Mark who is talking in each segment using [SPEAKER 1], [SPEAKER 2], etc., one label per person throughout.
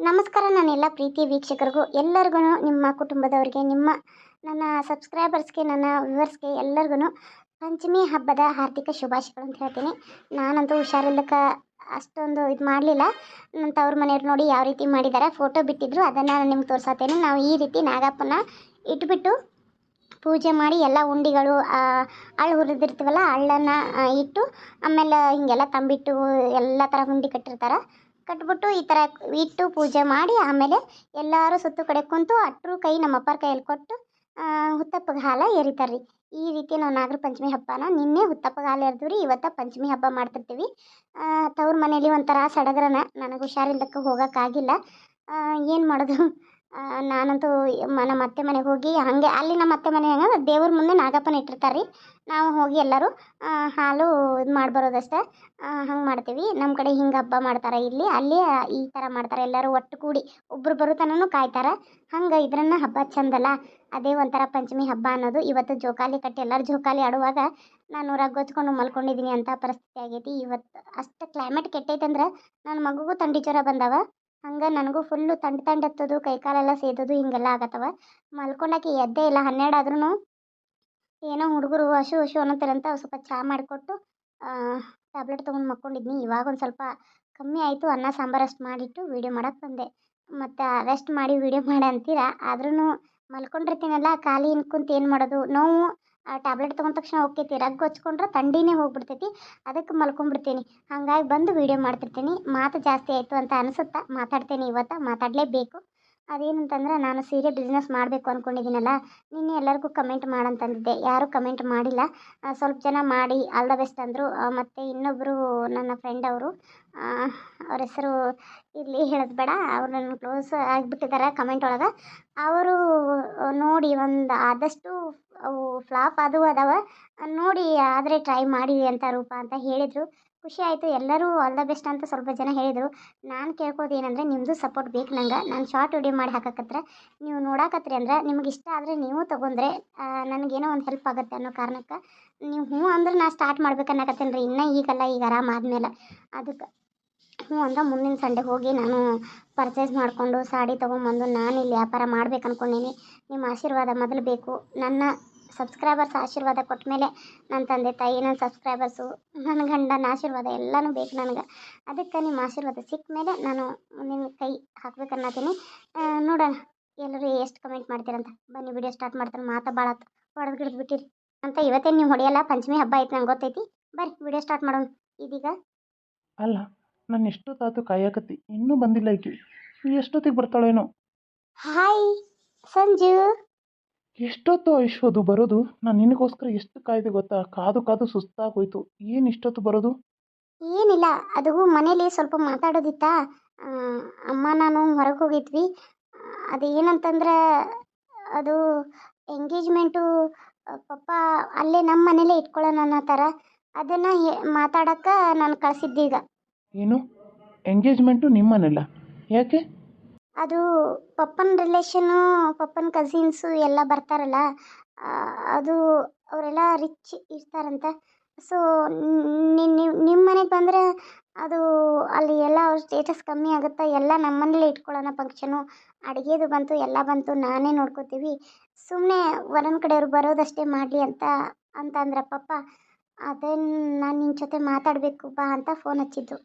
[SPEAKER 1] ನಮಸ್ಕಾರ ನನ್ನೆಲ್ಲ ಪ್ರೀತಿ ವೀಕ್ಷಕರಿಗೂ ಎಲ್ಲರಿಗೂ ನಿಮ್ಮ ಕುಟುಂಬದವರಿಗೆ, ನಿಮ್ಮ ನನ್ನ ಸಬ್ಸ್ಕ್ರೈಬರ್ಸ್ಗೆ ನನ್ನ ವ್ಯೂವರ್ಸ್ಗೆ ಎಲ್ಲರಿಗೂ ಪಂಚಮಿ ಹಬ್ಬದ ಹಾರ್ದಿಕ ಶುಭಾಶಯಗಳು ಅಂತ ಹೇಳ್ತೀನಿ. ನಾನಂತೂ ಹುಷಾರಿಲ್ಲಕ ಅಷ್ಟೊಂದು ಇದು ಮಾಡಲಿಲ್ಲ. ನನ್ನ ತವ್ರ ಮನೆಯವ್ರು ನೋಡಿ ಯಾವ ರೀತಿ ಮಾಡಿದ್ದಾರೆ ಫೋಟೋ ಬಿಟ್ಟಿದ್ರು. ಅದನ್ನು ನಾನು ನಿಮ್ಗೆ ತೋರ್ಸತ್ತೇನೆ ನಾವು ಈ ರೀತಿ ನಾಗಪ್ಪನ ಇಟ್ಬಿಟ್ಟು ಪೂಜೆ ಮಾಡಿ ಎಲ್ಲ ಉಂಡಿಗಳು ಅಳ್ಳು ಹುರಿದಿರ್ತೀವಲ್ಲ ಅಳ್ಳನ್ನು ಇಟ್ಟು ಆಮೇಲೆ ಹಿಂಗೆಲ್ಲ ತಂಬಿಟ್ಟು ಎಲ್ಲ ಥರ ಉಂಡಿ ಕಟ್ಟಿರ್ತಾರೆ. ಕಟ್ಬಿಟ್ಟು ಈ ಥರ ಇಟ್ಟು ಪೂಜೆ ಮಾಡಿ ಆಮೇಲೆ ಎಲ್ಲರೂ ಸುತ್ತು ಕಡೆ ಕುಂತು ಅಟ್ರು ಕೈ ನಮ್ಮ ಅಪ್ಪರ ಕೈಯಲ್ಲಿ ಕೊಟ್ಟು ಹುತ್ತಪ್ಪಗೆ ಹಾಲ ಎರಿತಾರೆ ರೀ ಈ ರೀತಿ ನಾವು ನಾಗರ ಪಂಚಮಿ ಹಬ್ಬನ ನಿನ್ನೆ ಹುತ್ತಪ್ಪಗೆ ಹಾಲು ಎರೆದು ರೀ ಇವತ್ತು ಪಂಚಮಿ ಹಬ್ಬ ಮಾಡ್ತಿರ್ತೀವಿ. ತವ್ರ ಮನೇಲಿ ಒಂಥರ ಸಡಗರನ ನನಗೆ ಹುಷಾರಿಲ್ಲದಕ್ಕೆ ಹೋಗೋಕ್ಕಾಗಿಲ್ಲ ಏನು ಮಾಡೋದು? ನಾನಂತೂ ನಮ್ಮ ಅತ್ತೆ ಮನೆಗೆ ಹೋಗಿ ಹಾಗೆ ಅಲ್ಲಿ ನಮ್ಮ ಅತ್ತೆ ಮನೆ ಹೆಂಗೆ ದೇವ್ರ ಮುಂದೆ ನಾಗಪ್ಪನ ಇಟ್ಟಿರ್ತಾರೆ ರೀ ನಾವು ಹೋಗಿ ಎಲ್ಲರೂ ಹಾಲು ಇದು ಮಾಡಿ ಬರೋದಷ್ಟೇ. ಹಂಗೆ ಮಾಡ್ತೀವಿ. ನಮ್ಮ ಕಡೆ ಹಿಂಗೆ ಹಬ್ಬ ಮಾಡ್ತಾರೆ ಇಲ್ಲಿ, ಅಲ್ಲಿ ಈ ಥರ ಮಾಡ್ತಾರೆ. ಎಲ್ಲರೂ ಒಟ್ಟು ಕೂಡಿ ಒಬ್ಬರು ಬರೋತನೂ ಕಾಯ್ತಾರೆ. ಹಂಗೆ ಇದ್ರನ್ನ ಹಬ್ಬ ಚಂದಲ್ಲ. ಅದೇ ಒಂಥರ ಪಂಚಮಿ ಹಬ್ಬ ಅನ್ನೋದು. ಇವತ್ತು ಜೋಕಾಲಿ ಕಟ್ಟಿ ಎಲ್ಲರೂ ಜೋಕಾಲಿ ಆಡುವಾಗ ನಾನು ರಗ್ಗೊಚ್ಕೊಂಡು ಮಲ್ಕೊಂಡಿದ್ದೀನಿ ಅಂತ ಪರಿಸ್ಥಿತಿ ಆಗೈತಿ. ಇವತ್ತು ಅಷ್ಟು ಕ್ಲೈಮೇಟ್ ಕೆಟ್ಟೈತಂದ್ರೆ ನನ್ನ ಮಗುಗೂ ಥಂಡಿ ಜ್ವರ ಬಂದವ. ಹಂಗೆ ನನಗೂ ಫುಲ್ಲು ತಂಡ ತಂಡ ಹತ್ತೋದು, ಕೈ ಕಾಲೆಲ್ಲ ಸೇದೋದು, ಹಿಂಗೆಲ್ಲ ಆಗತ್ತವ. ಮಲ್ಕೊಂಡಾಕಿ ಎದ್ದೇ ಇಲ್ಲ, ಹನ್ನೆರಡು ಆದ್ರೂ ಏನೋ ಹುಡುಗರು ಹಶು ಹಶು ಅನ್ನೋತಿರಂತ ಸ್ವಲ್ಪ ಚಹಾ ಮಾಡಿಕೊಟ್ಟು ಟ್ಯಾಬ್ಲೆಟ್ ತೊಗೊಂಡು ಮಕ್ಕೊಂಡಿದ್ನಿ. ಇವಾಗ ಒಂದು ಸ್ವಲ್ಪ ಕಮ್ಮಿ ಆಯಿತು, ಅನ್ನ, ಸಾಂಬಾರು ಅಷ್ಟು ಮಾಡಿಟ್ಟು ವೀಡಿಯೋ ಮಾಡಕ್ಕೆ ಬಂದೆ. ಮತ್ತು ರೆಸ್ಟ್ ಮಾಡಿ ವೀಡಿಯೋ ಮಾಡಿ ಅಂತೀರ? ಆದ್ರೂ ಮಲ್ಕೊಂಡಿರ್ತೀನಲ್ಲ, ಖಾಲಿ ಕುಂತು ಏನು ಮಾಡೋದು? ನೋವು ಟ್ಯಾಬ್ಲೆಟ್ ತೊಗೊಂಡ ತಕ್ಷಣ ಹೋಗ್ತೈತಿ ರಗ್ ಹಚ್ಕೊಂಡ್ರೆ ಥಂಡಿನೇ ಹೋಗ್ಬಿಡ್ತೈತಿ, ಅದಕ್ಕೆ ಮಲ್ಕೊಂಡ್ಬಿಡ್ತೀನಿ ಹಾಗಾಗಿ ಬಂದು ವೀಡಿಯೋ ಮಾಡ್ತಿರ್ತೀನಿ. ಮಾತು ಜಾಸ್ತಿ ಆಯಿತು ಅಂತ ಅನಿಸುತ್ತಾ? ಮಾತಾಡ್ತೀನಿ ಇವತ್ತು, ಮಾತಾಡಲೇಬೇಕು. ಅದೇನಂತಂದ್ರೆ ನಾನು ಸೀರೆ ಬಿಸ್ನೆಸ್ ಮಾಡಬೇಕು ಅಂದ್ಕೊಂಡಿದ್ದೀನಲ್ಲ ನಿನ್ನೆ ಎಲ್ಲರಿಗೂ ಕಮೆಂಟ್ ಮಾಡಂತಂದಿದ್ದೆ. ಯಾರೂ ಕಮೆಂಟ್ ಮಾಡಿಲ್ಲ. ಸ್ವಲ್ಪ ಜನ ಮಾಡಿ ಆಲ್ ದ ಬೆಸ್ಟ್ ಅಂದರು. ಮತ್ತು ಇನ್ನೊಬ್ಬರು ನನ್ನ ಫ್ರೆಂಡ್ ಅವರು ಅವ್ರ ಹೆಸರು ಇಲ್ಲಿ ಹೇಳೋದು ಬೇಡ. ಅವ್ರು ನನ್ನ ಕ್ಲೋಸ್ ಆಗಿಬಿಟ್ಟಿದ್ದಾರೆ ಕಮೆಂಟ್ ಒಳಗೆ. ಅವರು ನೋಡಿ ಒಂದು ಆದಷ್ಟು ಅವು ಫ್ಲಾಪ್ ಅದು ಅದಾವ. ನೋಡಿ ಆದರೆ ಟ್ರೈ ಮಾಡಿ ಅಂತ ರೂಪ ಅಂತ ಹೇಳಿದರು. ಖುಷಿ ಆಯಿತು. ಎಲ್ಲರೂ ಆಲ್ ದ ಬೆಸ್ಟ್ ಅಂತ ಸ್ವಲ್ಪ ಜನ ಹೇಳಿದರು. ನಾನು ಕೇಳ್ಕೋದು ಏನಂದರೆ ನಿಮ್ಮದು ಸಪೋರ್ಟ್ ಬೇಕು ನಂಗೆ. ನಾನು ಶಾರ್ಟ್ ವಿಡಿಯೋ ಮಾಡಿ ಹಾಕಕತ್ರ. ನೀವು ನೋಡಾಕತ್ರಿ ಅಂದ್ರೆ ನಿಮ್ಗೆ ಇಷ್ಟ ಆದರೆ ನೀವು ತೊಗೊಂಡ್ರೆ ನನಗೇನೋ ಒಂದು ಹೆಲ್ಪ್ ಆಗುತ್ತೆ ಅನ್ನೋ ಕಾರಣಕ್ಕೆ ನೀವು ಹ್ಞೂ ಅಂದ್ರೆ ನಾ ಸ್ಟಾರ್ಟ್ ಮಾಡ್ಬೇಕು ಅನ್ನಕತ್ತೇನೆ ರೀ ಇನ್ನೂ ಈಗಲ್ಲ, ಈಗ ಆರಾಮ ಆದಮೇಲೆ. ಅದಕ್ಕೆ ಹ್ಞೂ ಅಂದ್ರೆ ಮುಂದಿನ ಸಂಡೆ ಹೋಗಿ ನಾನು ಪರ್ಚೇಸ್ ಮಾಡಿಕೊಂಡು, ಸಾಡಿ ತೊಗೊಂಬಂದು ನಾನು ಇಲ್ಲಿ ವ್ಯಾಪಾರ ಮಾಡ್ಬೇಕು ಅಂದ್ಕೊಂಡೀನಿ ನಿಮ್ಮ ಆಶೀರ್ವಾದ ಮೊದಲು ಬೇಕು. ನನ್ನ ಸಬ್ಸ್ಕ್ರೈಬರ್ಸ್ ಆಶೀರ್ವಾದ ಕೊಟ್ಟ ಮೇಲೆ ನನ್ನ ತಂದೆ ತಾಯಿ ನನ್ನ ಸಬ್ಸ್ಕ್ರೈಬರ್ಸು ನನ್ನ ಗಂಡನ ಆಶೀರ್ವಾದ ಎಲ್ಲನೂ ಬೇಕು ನನಗೆ. ಅದಕ್ಕೆ ನಿಮ್ಮ ಆಶೀರ್ವಾದ ಸಿಕ್ಕ ಮೇಲೆ ನಾನು ನಿಮ್ಮ ಕೈ ಹಾಕ್ಬೇಕು ಅನ್ನತೀನಿ ನೋಡೋಣ ಎಲ್ಲರೂ ಎಷ್ಟು ಕಮೆಂಟ್ ಮಾಡ್ತೀರಂತ. ಬನ್ನಿ ವಿಡಿಯೋ ಸ್ಟಾರ್ಟ್ ಮಾಡ್ತಾರೆ ಮಾತಾ ಭಾಳ ಹೊಡೆದು ಗಿಡ್ದು ಬಿಟ್ಟಿರಿ. ಅಂತ ಇವತ್ತೇ ನೀವು ಹೊಡೆಯಲ್ಲ ಪಂಚಮಿ ಹಬ್ಬ ಐತೆ ನಂಗೆ ಗೊತ್ತೈತಿ. ಬರ್ರಿ ವಿಡಿಯೋ ಸ್ಟಾರ್ಟ್ ಮಾಡೋಣ. ಇದೀಗ
[SPEAKER 2] ಅಲ್ಲ ನಾನು ತಾತು ಕಾಯಕತ್ತಿ. ಇನ್ನೂ ಬಂದಿಲ್ಲ ಐತಿ ಎಷ್ಟೊತ್ತಿಗೆ ಬರ್ತಾಳೇನೋ?
[SPEAKER 1] ಹಾಯ್ ಸಂಜು.
[SPEAKER 2] ಎಷ್ಟೊತ್ತು ಐಶೋದು ಬರೋದು. ನಾನು ನಿನಗೋಸ್ಕರ ಎಷ್ಟು ಕಾಯ್ದೆ ಗೊತ್ತಾ? ಕಾದು ಕಾದು ಸುಸ್ತಾಗೋಯ್ತು. ಏನು ಇಷ್ಟೊತ್ತು ಬರೋದು?
[SPEAKER 1] ಏನಿಲ್ಲ. ಅದು ಮನೇಲಿ ಸ್ವಲ್ಪ ಮಾತಾಡೋದಿತ್ತಾ? ಅಮ್ಮ ನಾನು ಹೊರಗೆ ಹೋಗಿದ್ವಿ. ಅದು ಏನಂತಂದ್ರೆ ಅದು ಎಂಗೇಜ್ಮೆಂಟು ಪಪ್ಪ ಅಲ್ಲೇ ನಮ್ಮ ಮನೇಲೇ ಇಟ್ಕೊಳ್ಳೋಣ ಅನ್ನೋ ಥರ. ಅದನ್ನು ಮಾತಾಡೋಕ್ಕೆ ನಾನು ಕಳಿಸಿದ್ದೀಗ
[SPEAKER 2] ಏನು? ಎಂಗೇಜ್ಮೆಂಟು ನಿಮ್ಮನೆಲ್ಲ. ಯಾಕೆ?
[SPEAKER 1] ಅದು ಪಪ್ಪನ ರಿಲೇಷನು ಪಪ್ಪನ ಕಸಿನ್ಸು ಎಲ್ಲ ಬರ್ತಾರಲ್ಲ ಅದು ಅವರೆಲ್ಲ ರಿಚ್ ಇರ್ತಾರಂತ. ಸೊ ನಿಮ್ಮ ಮನೆಗೆ ಬಂದರೆ ಅದು ಅಲ್ಲಿ ಎಲ್ಲ ಅವ್ರ ಸ್ಟೇಟಸ್ ಕಮ್ಮಿ ಆಗುತ್ತೆ? ಎಲ್ಲ ನಮ್ಮನೇಲೆ ಇಟ್ಕೊಳ್ಳೋಣ ಫಂಕ್ಷನು ಅಡುಗೆದು ಬಂತು, ಎಲ್ಲ ಬಂತು, ನಾನೇ ನೋಡ್ಕೋತೀವಿ. ಸುಮ್ಮನೆ ವರನ ಕಡೆಯವ್ರು ಬರೋದಷ್ಟೇ ಮಾಡಲಿ ಅಂತ ಅಂತಂದ್ರೆ ಪಪ್ಪ ಅದೇ ನಾನು ನಿನ್ನ ಜೊತೆ ಮಾತಾಡಬೇಕು ಬಾ ಅಂತ ಫೋನ್ ಹಚ್ಚಿದ್ದು.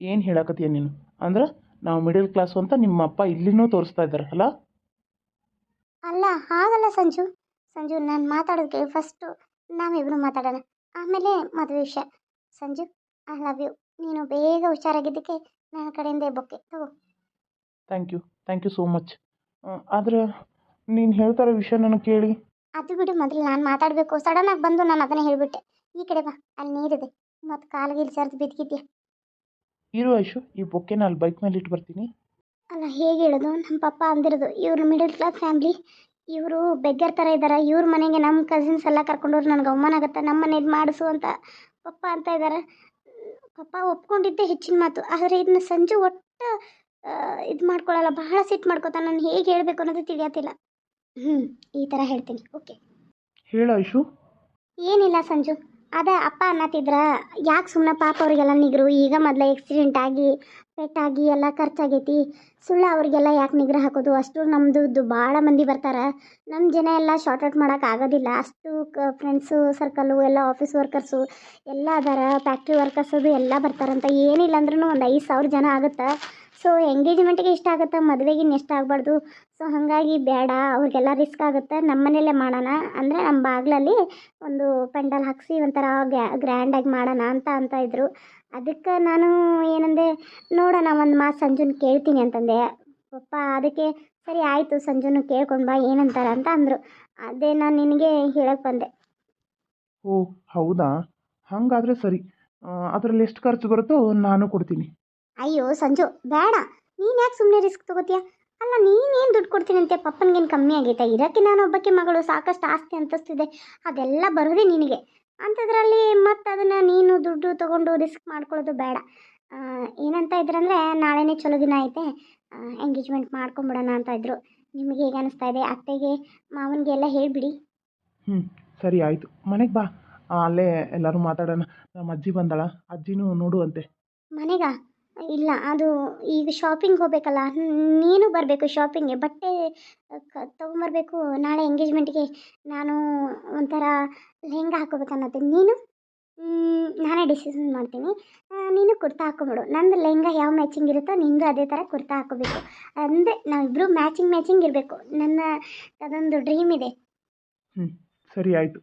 [SPEAKER 2] ಏನು ಹೇಳಕತ್ತೀಯ ನೀನು? ಅಂದ್ರೆ ನಾವು ಮಿಡಲ್ ಕ್ಲಾಸು ಅಂತ ನಿಮ್ಮ ಅಪ್ಪ ಇಲ್ಲಿನೂ ತೋರಿಸ್ತಾ ಇದ್ದಾರೆ ಅಲ್ಲ?
[SPEAKER 1] ಅಲ್ಲ ಹಾಗಲ್ಲ ಸಂಜು. ಸಂಜು ನಾನು ಮಾತಾಡೋದಕ್ಕೆ ಫಸ್ಟು ನಾವಿಬ್ರು ಮಾತಾಡೋಣ. ಆಮೇಲೆ ಮದುವೆ ವಿಷಯ. ಸಂಜು ಐ ಲವ್ ಯು ನೀನು ಬೇಗ ಹುಷಾರಾಗಿದ್ದಕ್ಕೆ ನನ್ನ ಕಡೆಯಿಂದ ಬೊಕ್ಕೆ ತಗೋ.
[SPEAKER 2] Thank you thank you so much ಆದರೆ ನೀನು ಹೇಳ್ತಾರೋ ವಿಷಯ ನನಗೆ ಕೇಳಿ.
[SPEAKER 1] ಅದು ಬಿಡು ಮೊದಲು ನಾನು ಮಾತಾಡಬೇಕು. ಸಡನ್ನಾಗಿ ಬಂದು ನಾನು ಅದನ್ನೇ ಹೇಳಿಬಿಟ್ಟೆ. ಈ ಕಡೆ ಬಾ ಅಲ್ಲಿ ನೀರಿದೆ. ಮತ್ತು ಕಾಲಿಗೆ ಇಲ್ಲಿ ಸರ್ದು ಬಿದ್ದಿದ್ಯಾ?
[SPEAKER 2] ಇರು ಐಶು ಈ ಅಲ್ಲಿ ಬೈಕ್ ಮೇಲೆ ಇಟ್ಟು ಬರ್ತೀನಿ.
[SPEAKER 1] ಅಲ್ಲ ಹೇಗೆ ಹೇಳೋದು? ನಮ್ಮ ಪಪ್ಪ ಅಂದಿರೋದು ಇವರು ಮಿಡಲ್ ಕ್ಲಾಸ್ ಫ್ಯಾಮ್ಲಿ ಇವರು ಬೆಗ್ಗರ್ ಥರ ಇದ್ದಾರೆ ಇವ್ರ ಮನೆಗೆ ನಮ್ಮ ಕಸಿನ್ಸ್ ಎಲ್ಲ ಕರ್ಕೊಂಡವ್ರು ನನಗೆ ಅವಮಾನ ಆಗುತ್ತೆ ನಮ್ಮ ಮನೇಲಿ ಮಾಡಿಸು ಅಂತ ಪಪ್ಪ ಅಂತ ಇದ್ದಾರೆ ಪಪ್ಪ ಒಪ್ಕೊಂಡಿದ್ದೆ ಹೆಚ್ಚಿನ ಮಾತು ಆದರೆ ಇದನ್ನ ಸಂಜು ಒಟ್ಟು ಇದು ಮಾಡ್ಕೊಳ್ಳಲ್ಲ ಬಹಳ ಸಿಟ್ಟು ಮಾಡ್ಕೋತ ನಾನು ಹೇಗೆ ಹೇಳಬೇಕು ಅನ್ನೋದು ತಿಳಿಯತ್ತಿಲ್ಲ. ಹ್ಞೂ ಈ ಥರ ಹೇಳ್ತೀನಿ ಓಕೆ.
[SPEAKER 2] ಹೇಳು ಐಶು.
[SPEAKER 1] ಏನಿಲ್ಲ ಸಂಜು ಅದೇ ಅಪ್ಪ ಅನ್ನತ್ತಿದ್ರ ಯಾಕೆ ಸುಮ್ಮನೆ ಪಾಪ ಅವ್ರಿಗೆಲ್ಲ ನಿಗ್ರು? ಈಗ ಮೊದಲೇ ಆಕ್ಸಿಡೆಂಟ್ ಆಗಿ ಪೆಟ್ಟಾಗಿ ಎಲ್ಲ ಖರ್ಚಾಗೈತಿ. ಸುಳ್ಳು ಅವ್ರಿಗೆಲ್ಲ ಯಾಕೆ ನಿಗ್ರಹ ಹಾಕೋದು? ಅಷ್ಟು ನಮ್ಮದು ಭಾಳ ಮಂದಿ ಬರ್ತಾರೆ. ನಮ್ಮ ಜನ ಎಲ್ಲ ಶಾರ್ಟ್ ಔಟ್ ಮಾಡೋಕೆ ಆಗೋದಿಲ್ಲ. ಅಷ್ಟು ಕ ಫ್ರೆಂಡ್ಸು ಸರ್ಕಲ್ಲು ಎಲ್ಲ ಆಫೀಸ್ ವರ್ಕರ್ಸು ಎಲ್ಲ ಅದಾರ. ಫ್ಯಾಕ್ಟ್ರಿ ವರ್ಕರ್ಸ್ ಅದು ಎಲ್ಲ ಬರ್ತಾರಂತ. ಏನಿಲ್ಲ ಅಂದ್ರೂ ಒಂದು ಐದು ಸಾವಿರ ಜನ ಆಗುತ್ತೆ. ಸೊ ಎಂಗೇಜ್ಮೆಂಟ್ಗೆ ಇಷ್ಟ ಆಗುತ್ತೆ ಮದುವೆಗೆ ಇಷ್ಟ ಆಗಬಾರ್ದು. ಸೊ ಹಾಗಾಗಿ ಬೇಡ, ಅವ್ರಿಗೆಲ್ಲ ರಿಸ್ಕ್ ಆಗುತ್ತೆ. ನಮ್ಮ ಮನೇಲೇ ಮಾಡೋಣ. ಅಂದರೆ ನಮ್ಮ ಬಾಗಿಲಲ್ಲಿ ಒಂದು ಪೆಂಡಲ್ ಹಾಕಿಸಿ ಒಂಥರ ಗ್ರ್ಯಾಂಡಾಗಿ ಮಾಡೋಣ ಅಂತ ಅಂತ ಇದ್ದರು ಅದಕ್ಕೆ ನಾನು ಏನಂದೆ, ನೋಡೋಣ, ಒಂದು ಮಾತು ಸಂಜುನ್ ಕೇಳ್ತೀನಿ ಅಂತಂದೆ. ಪಪ್ಪ, ಅದಕ್ಕೆ, ಸರಿ, ಆಯಿತು, ಸಂಜುನು ಕೇಳ್ಕೊಂಡು ಬಾ, ಏನಂತಾರೆ? ಅಂತ ಅಂದರು. ಅದೇ ನಾನು ನಿನಗೆ ಹೇಳಕ್ಕೆ ಬಂದೆ.
[SPEAKER 2] ಓ, ಹೌದಾ? ಹಾಗಾದರೆ ಸರಿ. ಅದರಲ್ಲಿ ಎಷ್ಟು ಖರ್ಚು ಬರುತ್ತೋ, ನಾನು ಕೊಡ್ತೀನಿ.
[SPEAKER 1] ಅಯ್ಯೋ ಸಂಜು ಬೇಡ. ನೀನು ಯಾಕೆ ಸುಮ್ಮನೆ ರಿಸ್ಕ್ ತಗೋತೀಯ? ಅಲ್ಲ ನೀನೇನು ದುಡ್ಡು ಕೊಡ್ತೀನಂತೆ? ಪಪ್ಪನಿಗೇನು ಕಮ್ಮಿ ಆಗೈತಾ. ಇರೋಕ್ಕೆ ನಾನು ಒಬ್ಬಕ್ಕೆ ಮಗಳು ಸಾಕಷ್ಟು ಆಸ್ತಿ ಅಂತಸ್ತಿದೆ. ಅದೆಲ್ಲ ಬರೋದೇ ನಿನಗೆ. ಅಂಥದ್ರಲ್ಲಿ ಮತ್ತು ಅದನ್ನು ನೀನು ದುಡ್ಡು ತೊಗೊಂಡು ರಿಸ್ಕ್ ಮಾಡ್ಕೊಳ್ಳೋದು ಬೇಡ. ಏನಂತ ಇದ್ರಂದರೆ ನಾಳೆನೇ ಚಲೋ ದಿನ ಐತೆ. ಎಂಗೇಜ್ಮೆಂಟ್ ಮಾಡ್ಕೊಂಬಿಡೋಣ ಅಂತ ಇದ್ರು. ನಿಮಗೆ ಹೇಗೆ ಅನಿಸ್ತಾ ಇದೆ? ಅತ್ತೆಗೆ ಮಾವನಿಗೆ ಎಲ್ಲ ಹೇಳಿಬಿಡಿ.
[SPEAKER 2] ಹ್ಞೂ ಸರಿ ಆಯಿತು. ಮನೆಗೆ ಬಾ. ಅಲ್ಲೇ ಎಲ್ಲರೂ ಮಾತಾಡೋಣ. ನಮ್ಮ ಅಜ್ಜಿ ಬಂದಳ. ಅಜ್ಜಿನೂ ನೋಡುವಂತೆ.
[SPEAKER 1] ಮನೆಗ? ಇಲ್ಲ, ಅದು ಈಗ ಶಾಪಿಂಗ್ ಹೋಗ್ಬೇಕಲ್ಲ, ನೀನು ಬರಬೇಕು ಶಾಪಿಂಗ್ಗೆ ಬಟ್ಟೆ ತಗೊಂಬರಬೇಕು, ನಾಳೆ ಎಂಗೇಜ್ಮೆಂಟ್ಗೆ ನಾನು ಒಂಥರ ಲೆಹೆಂಗಾ ಹಾಕೋಬೇಕನ್ನತ್ತೆ ನೀನು? ನಾನೇ ಡಿಸಿಷನ್ ಮಾಡ್ತೀನಿ. ನೀನು ಕುರ್ತಾ ಹಾಕೊಂಬಿಡು ನಂದು ಲೆಹಂಗಾ ಯಾವ ಮ್ಯಾಚಿಂಗ್ ಇರುತ್ತೋ, ನಿಂದು ಅದೇ ಥರ ಕುರ್ತಾ ಹಾಕೋಬೇಕು ಅಂದರೆ ನಾವಿಬ್ಬರು ಮ್ಯಾಚಿಂಗ್ ಮ್ಯಾಚಿಂಗ್ ಇರಬೇಕು. ನನ್ನ, ಅದೊಂದು ಡ್ರೀಮ್ ಇದೆ.
[SPEAKER 2] ಹ್ಞೂ ಸರಿ ಆಯಿತು.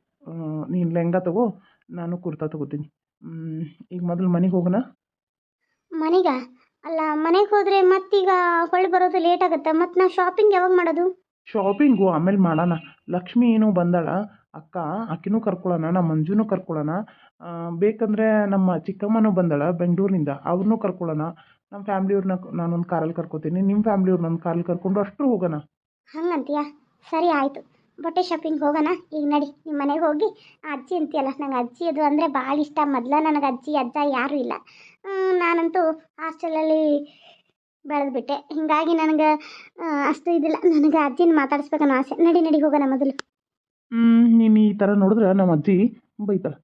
[SPEAKER 2] ನೀನು ಲೆಹಂಗಾ ತಗೋ, ನಾನು ಕುರ್ತಾ ತಗೋತೀನಿ. ಈಗ ಮೊದಲು ಮನೆಗೆ ಹೋಗೋಣ.
[SPEAKER 1] ಮನೆಗ? ಅಲ್ಲ ಮನೆಗೆ ಹೋದ್ರೆ ಮತ್ತೀಗ ಹೊಳ್ ಬರೋದು ಲೇಟ್ ಆಗುತ್ತೆ? ಮತ್ತೆ ನಾ ಶಾಪಿಂಗ್ ಯಾವಾಗ ಮಾಡೋದು?
[SPEAKER 2] ಶಾಪಿಂಗು ಆಮೇಲೆ ಮಾಡೋಣ. ಲಕ್ಷ್ಮಿ ಏನು ಬಂದಾಳ. ಅಕ್ಕ ಆಕಿನೂ ಕರ್ಕೊಳ್ಳೋಣ ನಮ್ಮ ಮಂಜುನೂ ಕರ್ಕೊಳ್ಳೋಣ ಬೇಕಂದರೆ ನಮ್ಮ ಚಿಕ್ಕಮ್ಮನೂ ಬಂದಾಳ ಬೆಂಗಳೂರಿನಿಂದ. ಅವ್ರನ್ನೂ ಕರ್ಕೊಳ್ಳೋಣ ನಮ್ಮ ಫ್ಯಾಮ್ಲಿಯವ್ರನ್ನ ನಾನೊಂದು ಕಾರಲ್ಲಿ ಕರ್ಕೋತೀನಿ. ನಿಮ್ಮ ಫ್ಯಾಮ್ಲಿಯವ್ರನ್ನ ಒಂದು ಕಾರಲ್ಲಿ ಕರ್ಕೊಂಡು ಅಷ್ಟು ಹೋಗೋಣ.
[SPEAKER 1] ಹಂಗಂತೀಯಾ? ಸರಿ ಆಯಿತು. ಬಟ್ಟೆ ಶಾಪಿಂಗ್ ಹೋಗೋಣ? ಈಗ ನಡಿ ನಿಮ್ಮ ಮನೆಗೆ ಹೋಗಿ ಅಜ್ಜಿ ಅಂತೀಯಲ್ಲ, ನಂಗೆ ಅಜ್ಜಿ ಅದು ಅಂದರೆ ಭಾಳ ಇಷ್ಟ. ಮೊದಲ ನನಗೆ ಅಜ್ಜಿ, ಅಜ್ಜ ಯಾರೂ ಇಲ್ಲ. ನಾನಂತೂ ಹಾಸ್ಟೆಲಲ್ಲಿ ಬೆಳೆದ್ಬಿಟ್ಟೆ. ಹೀಗಾಗಿ ನನಗೆ ಅಷ್ಟು ಇದಿಲ್ಲ. ನನಗೆ ಅಜ್ಜಿನ ಮಾತಾಡಿಸ್ಬೇಕನ್ನೋ ಆಸೆ. ನಡಿ ನಡಿ ಹೋಗೋಣ ಮೊದಲು.
[SPEAKER 2] ನೀನು ಈ ಥರ ನೋಡಿದ್ರೆ ನಮ್ಮ ಅಜ್ಜಿ ಬೈತಾಳೆ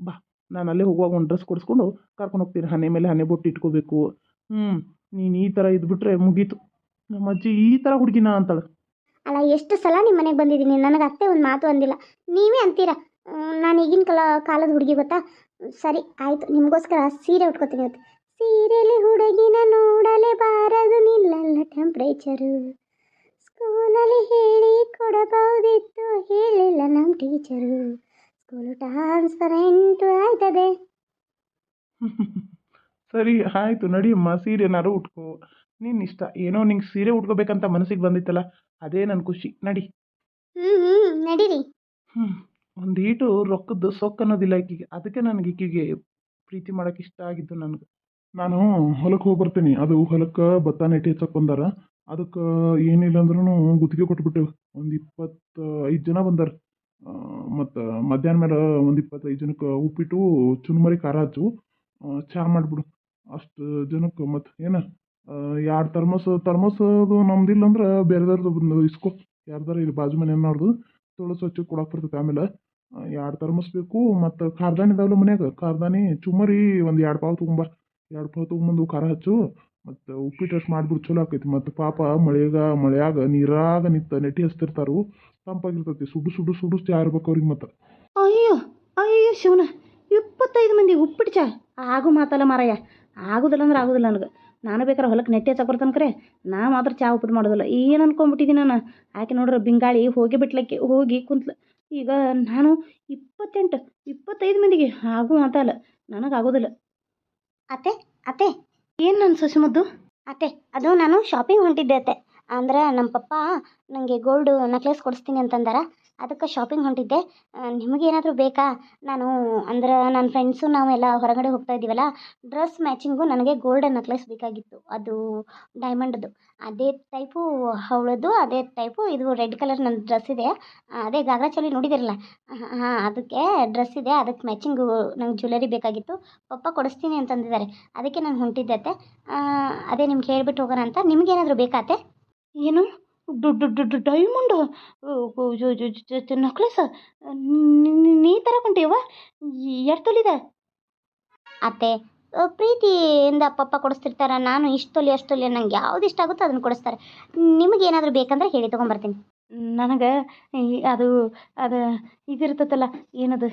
[SPEAKER 2] ಬಾ, ನಾನು ಅಲ್ಲೇ ಹೋಗುವಾಗ ಒಂದು ಡ್ರೆಸ್ ಕೊಡಿಸ್ಕೊಂಡು ಕರ್ಕೊಂಡು ಹೋಗ್ತೀನಿ. ಹನೆ ಮೇಲೆ ಹನೆ ಬೊಟ್ಟು ಇಟ್ಕೋಬೇಕು. ಹ್ಞೂ ನೀನು ಈ ಥರ ಇದ್ಬಿಟ್ರೆ ಮುಗೀತು. ನಮ್ಮ ಅಜ್ಜಿ ಈ ಥರ ಹುಡುಗಿನ ಅಂತಾಳೆ.
[SPEAKER 1] ಅಲ್ಲ, ಎಷ್ಟು ಸಲ ನಿಮ್ಮ ಮನೆಗೆ ಬಂದಿದ್ದೀನಿ? ನನಗೆ ಅತ್ತೆ ಒಂದು ಮಾತು ಅಂದಿಲ್ಲ. ನೀವೇ ಅಂತೀರ? ನಾನು ಈಗಿನ ಕಾಲ, ಕಾಲದ ಹುಡುಗಿ ಗೊತ್ತಾ? ಸರಿ, ಆಯಿತು. ನಿಮಗೋಸ್ಕರ ಸೀರೆ ಉಟ್ಕೋತೀನಿ ಇವತ್ತು. ಸೀರೆಲಿ ಹುಡುಗಿನ ನೋಡಲೇ ಬಾರದು ನಿಲ್ಲಲ್ಲ ಟೆಂಪ್ರೇಚರು ಸ್ಕೂಲಲ್ಲಿ ಹೇಳಿ ಕೊಡಬಹುದಿತ್ತು, ಹೇಳಿಲ್ಲ ನಮ್ಮ ಟೀಚರು ಸ್ಕೂಲು ಟ್ರಾನ್ಸ್ಪರೆಂಟು ಆಯ್ತದೆ.
[SPEAKER 2] ಸರಿ, ಆಯಿತು. ನಡಿಯಮ್ಮ ಸೀರೆನಾರು ಉಟ್ಕೋ. ನಿನ್ನ ಇಷ್ಟ ಏನೋ ನಿಂಗೆ ಸೀರೆ ಉಟ್ಕೋಬೇಕಂತ ಮನಸ್ಸಿಗೆ ಬಂದಿತ್ತಲ್ಲ? ಅದೇ ನನ್ನ ಖುಷಿ. ನಡಿ.
[SPEAKER 1] ಹ್ಞೂ ಹ್ಞೂ ನಡೀರಿ.
[SPEAKER 2] ಹ್ಞೂ ಒಂದು ಈಟು ರೊಕ್ಕದ್ದು ಸೊಕ್ ಅನ್ನೋದಿಲ್ಲ ಈಕಿಗೆ. ಅದಕ್ಕೆ ನನಗೆ ಈಕಿಗೆ ಪ್ರೀತಿ ಮಾಡೋಕೆ ಇಷ್ಟ ಆಗಿದ್ದು ನನಗೆ.
[SPEAKER 3] ನಾನು ಹೊಲಕ್ಕೆ ಹೋಗಿ ಬರ್ತೀನಿ ಅದು ಹೊಲಕ್ಕೆ ಭತ್ತ ನೆಟ್ಟಿ ಹೆಚ್ಚಕ್ಕೆ ಬಂದಾರ. ಅದಕ್ಕೆ ಏನಿಲ್ಲ ಅಂದ್ರೂ ಗುತ್ತಿಗೆ ಕೊಟ್ಬಿಟ್ಟೆವು. ಒಂದು ಇಪ್ಪತ್ತು ಐದು ಜನ ಬಂದಾರ. ಮತ್ತು ಮಧ್ಯಾಹ್ನ ಮೇಲೆ ಒಂದು ಇಪ್ಪತ್ತೈದು ಜನಕ್ಕೆ ಉಪ್ಪಿಟ್ಟು ಚುನ್ಮರಿ ಖಾರ ಹಚ್ಚು. ಆ, ಚಹಾ ಮಾಡಿಬಿಡು. ಅಷ್ಟು ಜನಕ್ಕೆ ಮತ್ತು ಏನು? ಎರಡು ಥರ್ಮಸ್ ಥರ್ಮಸ್ ಅದು ನಮ್ದಿಲ್ಲ ಅಂದ್ರೆ ಬೇರೆದವ್ರದ್ದು ಒಂದು ಇಸ್ಕೊ. ಯಾರ್ದಾರ ಇಲ್ಲಿ ಬಾಜು ಮನೆ ಅನ್ನೋರ್ದು ತೊಳೆ ಸ್ವಚ್ಛ ಕೊಡಕ್ಕೆ ಬರ್ತೈತೆ ಆಮೇಲೆ. ಎರಡು ಥರ್ಮಸ್ ಬೇಕು ಮತ್ತು ಖಾರ್ದಾನಿ ಇದಾವಲ್ಲ ಮನ್ಯಾಗ. ಖಾರ್ದಾನಿ ಚುಮ್ಮರಿ ಒಂದು ಎರಡು ಪಾವು ತೊಗೊಂಬ. ಎರಡು ಪಾವು ತೊಗೊಂಬಂದು ಖಾರ ಹಚ್ಚು. ಮತ್ತು ಉಪ್ಪಿಟ್ಟು ಅಷ್ಟು ಮಾಡಿಬಿಟ್ಟು ಚಲೋ ಆಕೈತಿ. ಮತ್ತು ಪಾಪ ಮಳೆಗ, ಮಳೆಯಾಗ ನೀರಾಗ ನಿಂತ ನೆಟ್ಟಿ ಹಚ್ತಿರ್ತಾರು. ತಂಪಾಗಿರ್ತೈತಿ. ಸುಡು ಸುಡು ಸುಡು ಚಾ ಇರ್ಬೇಕು ಅವ್ರಿಗೆ ಮತ್ತು.
[SPEAKER 4] ಅಯ್ಯೋ ಅಯ್ಯೋ ಶಿವನ, ಇಪ್ಪತ್ತೈದು ಮಂದಿ ಉಪ್ಪಿಟ್ಟು ಚಾ. ಆಗು ಮಾತಲ್ಲ ಮಾರಯ್ಯ ಆಗುದಿಲ್ಲ ಅಂದ್ರೆ ಆಗುದಿಲ್ಲ ನನಗೆ. ನಾನು ಬೇಕಾರೆ ಹೊಲಕ್ಕೆ ನೆಟ್ಟೆ ಹಚ್ಚಕ್ಕೆ ಬರ್ತಾನೆ ಕರೆ ನಾ ಮಾತ್ರ ಚಾ ಉಪ್ಪಿಟ್ಟು ಮಾಡೋದಿಲ್ಲ. ಏನು ಅನ್ಕೊಂಬಿಟ್ಟಿದ್ದೀನಿ ನಾನು. ಆಕೆ ನೋಡ್ರೆ ಬಿಂಗಾಳಿ ಹೋಗಿ ಬಿಟ್ಲಕ್ಕೆ, ಹೋಗಿ ಕುಂತ್ಲು. ಈಗ ನಾನು ಇಪ್ಪತ್ತೆಂಟು, ಇಪ್ಪತ್ತೈದು ಮಂದಿಗೆ ಆಗು ಅಂತ ನನಗೆ ಆಗೋದಿಲ್ಲ.
[SPEAKER 1] ಅತ್ತೆ ಅತ್ತೆ.
[SPEAKER 4] ಏನು ನನ್ನ ಸುಸುಮದ್ದು
[SPEAKER 1] ಅತ್ತೆ, ಅದು ನಾನು ಶಾಪಿಂಗ್ ಹೊಂಟಿದ್ದೆ ಅತ್ತೆ. ಅಂದ್ರೆ ನಮ್ಮ ಪಪ್ಪ ನನಗೆ ಗೋಲ್ಡ್ ನೆಕ್ಲೆಸ್ ಕೊಡಿಸ್ತೀನಿ ಅಂತಂದಾರ. ಅದಕ್ಕೆ ಶಾಪಿಂಗ್ ಹೊಂಟಿದ್ದೆ. ನಿಮಗೇನಾದರೂ ಬೇಕಾ? ನಾನು, ಅಂದ್ರೆ ನನ್ನ ಫ್ರೆಂಡ್ಸು ನಾವೆಲ್ಲ ಹೊರಗಡೆ ಹೋಗ್ತಾ ಇದ್ದೀವಲ್ಲ ಡ್ರೆಸ್ ಮ್ಯಾಚಿಂಗು ನನಗೆ ಗೋಲ್ಡನ್ ನೆಕ್ಲೆಸ್ ಬೇಕಾಗಿತ್ತು. ಅದು ಡೈಮಂಡ್ದು ಅದೇ ಟೈಪು ಅವಳದು ಅದೇ ಟೈಪು ಇದು ರೆಡ್ ಕಲರ್ ನನ್ನ ಡ್ರೆಸ್ ಇದೆ. ಅದೇ ಗಾಗ್ರಾ ಚೋಲಿ ನೋಡಿದಿರಲ್ಲ? ಹಾಂ, ಅದಕ್ಕೆ ಡ್ರೆಸ್ ಇದೆ. ಅದಕ್ಕೆ ಮ್ಯಾಚಿಂಗು ನಂಗೆ ಜ್ಯುವೆಲರಿ ಬೇಕಾಗಿತ್ತು. ಪಪ್ಪ ಕೊಡಿಸ್ತೀನಿ ಅಂತಂದಿದ್ದಾರೆ. ಅದಕ್ಕೆ ನಾನು ಹೊಂಟಿದ್ದೆ ಅದೇ ನಿಮ್ಗೆ ಹೇಳ್ಬಿಟ್ಟು ಹೋಗೋಣ ಅಂತ. ನಿಮ್ಗೇನಾದರೂ ಬೇಕಾತೆ
[SPEAKER 4] ಏನು? ಡೈಮಂಡ್? ನಕ್ಲೆಸ್. ನೀ ತರಕೊಂಟೇವ ಎರಡು ತೊಲಿದೆ?
[SPEAKER 1] ಅತ್ತೆ ಪ್ರೀತಿಯಿಂದ ಪಪ್ಪ ಕೊಡಿಸ್ತಿರ್ತಾರೆ ನಾನು ಇಷ್ಟು ತೊಲಿ ಅಷ್ಟು ತೊಲಿ ನಂಗೆ ಯಾವ್ದು ಇಷ್ಟ ಆಗುತ್ತೋ ಅದನ್ನು ಕೊಡಿಸ್ತಾರೆ. ನಿಮಗೆ ಏನಾದರೂ ಬೇಕಂದ್ರೆ ಹೇಳಿ ತೊಗೊಂಬರ್ತೀನಿ.
[SPEAKER 4] ನನಗೆ ಅದು ಅದು ಇದಿರ್ತದಲ್ಲ ಏನದು?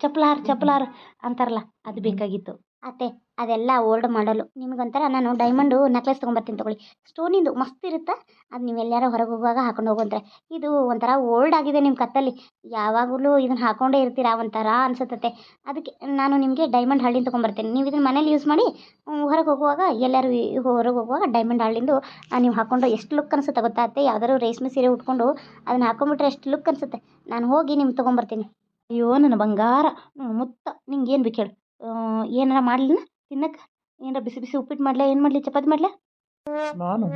[SPEAKER 4] ಚಪ್ಲಾರ್ ಚಪ್ಲಾರ್ ಅಂತಾರಲ್ಲ ಅದು ಬೇಕಾಗಿತ್ತು.
[SPEAKER 1] ಅತ್ತೆ ಅದೆಲ್ಲ ಓಲ್ಡ್ ಮಾಡಲು ನಿಮಗೊಂಥರ ನಾನು ಡೈಮಂಡು ನೆಕ್ಲೆಸ್ ತೊಗೊಂಬರ್ತೀನಿ ತೊಗೊಳ್ಳಿ. ಸ್ಟೋನಿಂದು ಮಸ್ತ್ ಇರುತ್ತೆ? ಅದು ನೀವು ಹೊರಗೆ ಹೋಗುವಾಗ ಹಾಕೊಂಡು ಹೋಗುವಂತಾರೆ ಇದು ಒಂಥರ ಓಲ್ಡ್ ಆಗಿದೆ ನಿಮ್ಮ ಕತ್ತಲ್ಲಿ. ಯಾವಾಗಲೂ ಇದನ್ನು ಹಾಕೊಂಡೇ ಇರ್ತೀರಾ? ಒಂಥರ ಅನ್ಸುತ್ತೆ ಅದಕ್ಕೆ ನಾನು ನಿಮಗೆ ಡೈಮಂಡ್ ಹಳ್ಳಿನ ತೊಗೊಂಬರ್ತೀನಿ. ನೀವು ಇದನ್ನು ಮನೇಲಿ ಯೂಸ್ ಮಾಡಿ ಹೊರಗೆ ಹೋಗುವಾಗ ಎಲ್ಲರೂ ಹೊರಗೆ ಹೋಗುವಾಗ ಡೈಮಂಡ್ ಹಳ್ಳಿಂದು ನೀವು ಹಾಕೊಂಡು ಎಷ್ಟು ಲುಕ್ ಅನ್ಸುತ್ತೆ ಗೊತ್ತಾಗುತ್ತೆ ಯಾವ್ದಾದ್ರು ರೇಷ್ಮೆ ಸೀರೆ ಉಟ್ಕೊಂಡು ಅದನ್ನು ಹಾಕೊಂಡ್ಬಿಟ್ರೆ ಎಷ್ಟು ಲುಕ್ ಅನ್ಸುತ್ತೆ? ನಾನು ಹೋಗಿ ನಿಮ್ಗೆ ತೊಗೊಂಬರ್ತೀನಿ.
[SPEAKER 4] ಅಯ್ಯೋ, ನನ್ನ ಬಂಗಾರ. ಮುತ್ತ. ನಿಂಗೆ ಏನು ಬೇಕು ಹೇಳು. ಏನಾರ ಮಾಡಲಿನ? ತಿನ್ನಕ್ಕೆ ಏನಾರ ಬಿಸಿ ಬಿಸಿ ಉಪ್ಪಿಟ್ಟು ಮಾಡ್ಲಾ ಏನು ಮಾಡಲಿ ಚಪಾತಿ ಮಾಡ್ಲಾ?
[SPEAKER 2] ನಾನು